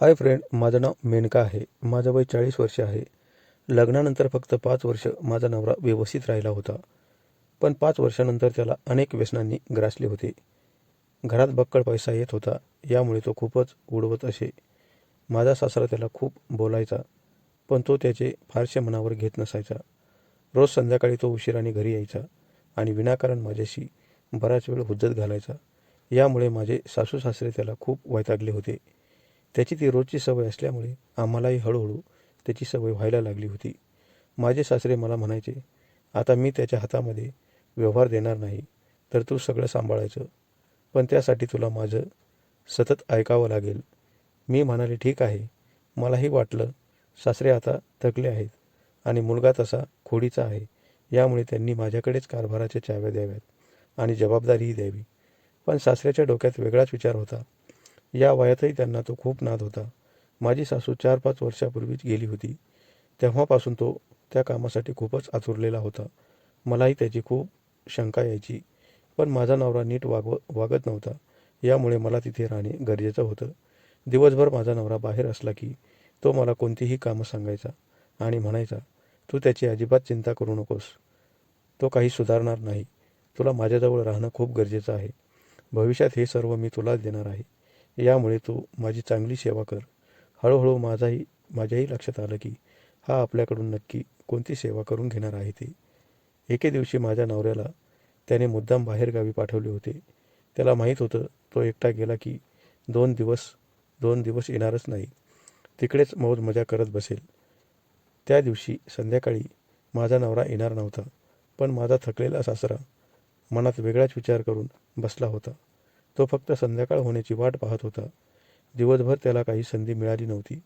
Hi friend माझं नाव मेनका आहे. माझं वय चाळीस वर्ष आहे. लग्नानंतर फक्त पाच वर्ष माझा नवरा व्यवस्थित राहिला होता. पण पाच वर्षानंतर त्याला अनेक व्यसनांनी ग्रासले होते. घरात बक्कळ पैसा येत होता. यामुळे तो खूपच उडवत असे. माझा सासरा त्याला खूप बोलायचा. पण तो त्याचे फारसे मनावर घेत नसायचा. रोज संध्याकाळी तो उशिराने घरी यायचा आणि विनाकारण माझ्याशी बराच वेळ हुज्जत घालायचा. यामुळे माझे सासू सासरे त्याला खूप वैतागले होते. त्याची ती रोजची सवय असल्यामुळे आम्हालाही हळूहळू त्याची सवय व्हायला लागली होती. माझे सासरे मला म्हणायचे आता मी त्याच्या हातामध्ये व्यवहार देणार नाही तर तू सगळं सांभाळायचं. पण त्यासाठी तुला माझं सतत ऐकावं लागेल. मी म्हणाले ठीक आहे. मलाही वाटलं सासरे आता थकले आहेत आणि मुलगा तसा खोडीचा आहे. यामुळे त्यांनी माझ्याकडेच कारभाराच्या चाव्या द्याव्यात आणि जबाबदारीही द्यावी. पण सासऱ्याच्या डोक्यात वेगळाच विचार होता. या वयातही त्यांना तो खूप नाद होता. माझी सासू चार पाच वर्षापूर्वीच गेली होती. तेव्हापासून तो त्या कामासाठी खूपच आतुरलेला होता. मलाही त्याची खूप शंका यायची पण माझा नवरा नीट वागव वागत नव्हता. यामुळे मला तिथे राहणे गरजेचं होतं. दिवसभर माझा नवरा बाहेर असला की तो मला कोणतीही कामं सांगायचा आणि म्हणायचा तू त्याची अजिबात चिंता करू नकोस. तो काही सुधारणार नाही. तुला माझ्याजवळ राहणं खूप गरजेचं आहे. भविष्यात हे सर्व मी तुलाच देणार आहे. यामुळे तू माझी चांगली सेवा कर. हळूहळू माझाही माझ्याही लक्षात आलं की हा आपल्याकडून नक्की कोणती सेवा करून घेणार आहे ते. एके दिवशी माझ्या नवऱ्याला त्याने मुद्दाम बाहेरगावी पाठवले होते. त्याला माहीत होतं तो एकटा गेला की दोन दिवस दोन दिवस येणारच नाही. तिकडेच मौज मजा करत बसेल. त्या दिवशी संध्याकाळी माझा नवरा येणार नव्हता पण माझा थकलेला सासरा मनात वेगळाच विचार करून बसला होता. तो फक्त संध्याकाळ होण्याची वाट पाहत होता. दिवसभर त्याला काही संधी मिळाली नव्हती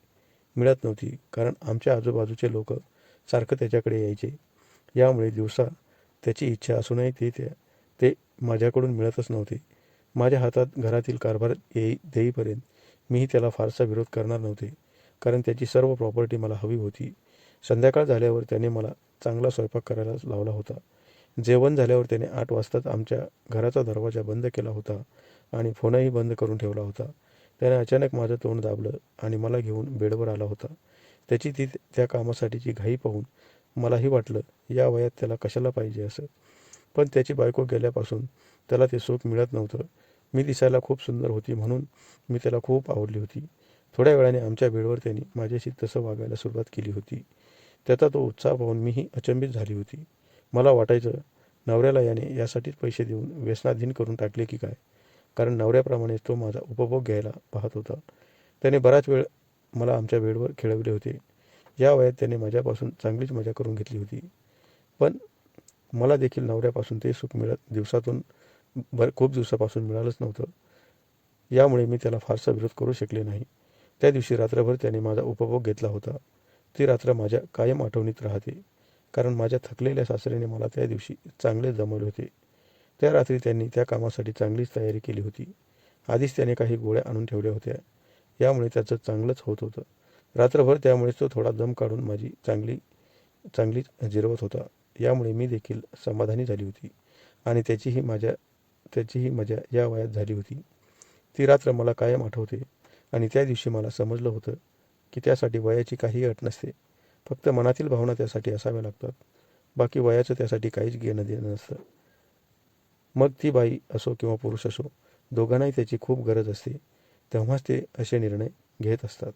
मिळत नव्हती कारण आमच्या आजूबाजूचे लोक सारखं त्याच्याकडे यायचे. यामुळे दिवसा त्याची इच्छा असूनही ते त्या ते माझ्याकडून मिळतच नव्हते. माझ्या हातात घरातील कारभार येई देईपर्यंत मीही त्याला फारसा विरोध करणार नव्हते कारण त्याची सर्व प्रॉपर्टी मला हवी होती. संध्याकाळ झाल्यावर त्याने मला चांगला स्वयंपाक करायला लावला होता. जेवण झाल्यावर त्याने आठ वाजताच आमच्या घराचा दरवाजा बंद केला होता आणि फोनही बंद करून ठेवला होता. त्याने अचानक माझं तोंड दाबलं आणि मला घेऊन बेडवर आला होता. त्याची ती त्या कामासाठीची घाई पाहून मलाही वाटलं या वयात त्याला कशाला पाहिजे असं. पण त्याची बायको गेल्यापासून त्याला ते सुख मिळत नव्हतं. मी दिसायला खूप सुंदर होती म्हणून मी त्याला खूप आवडली होती. थोड्या वेळाने आमच्या बेडवर त्यांनी माझ्याशी तसं वागायला सुरुवात केली होती. त्याचा तो उत्साह पाहून मीही अचंबित झाली होती. मला वाटायचं नवऱ्याला याने यासाठीच पैसे देऊन व्यसनाधीन करून टाकले की काय? कारण नवऱ्याप्रमाणेच तो माझा उपभोग घ्यायला पाहत होता. त्याने बराच वेळ मला आमच्या वेळवर खेळवले होते. या वयात त्याने माझ्यापासून चांगलीच मजा करून घेतली होती. पण मला देखील नवऱ्यापासून ते सुख मिळत दिवसातून बर खूप दिवसापासून मिळालंच नव्हतं. यामुळे मी त्याला फारसा विरोध करू शकले नाही. त्या दिवशी रात्रभर त्याने माझा उपभोग घेतला होता. ती रात्र माझ्या कायम आठवणीत राहते. कारण माझ्या थकलेल्या सासऱ्याने मला त्या दिवशी चांगले जमवले होते. त्या रात्री त्यांनी त्या कामासाठी चांगलीच तयारी केली होती. आधीच त्याने काही गोळ्या आणून ठेवल्या होत्या. यामुळे त्याचं चांगलंच होत होतं. रात्रभर त्यामुळेच तो थोडा दम काढून माझी चांगली चांगली जिरवत होता. यामुळे मी देखील समाधानी झाली होती आणि त्याचीही माझ्या त्याचीही मजा या वयात झाली होती. ती रात्र मला कायम आठवते आणि त्या दिवशी मला समजलं होतं की त्यासाठी वयाची काही अट नसते. फक्त मनातील भावना त्यासाठी असाव्या लागतात. बाकी वयाचं त्यासाठी काहीच घेणं देणं नसतं. मग ती बाई असो किंवा पुरुष असो दोघांनाही त्याची खूप गरज असते. तेव्हाच ते असे निर्णय घेत असतात.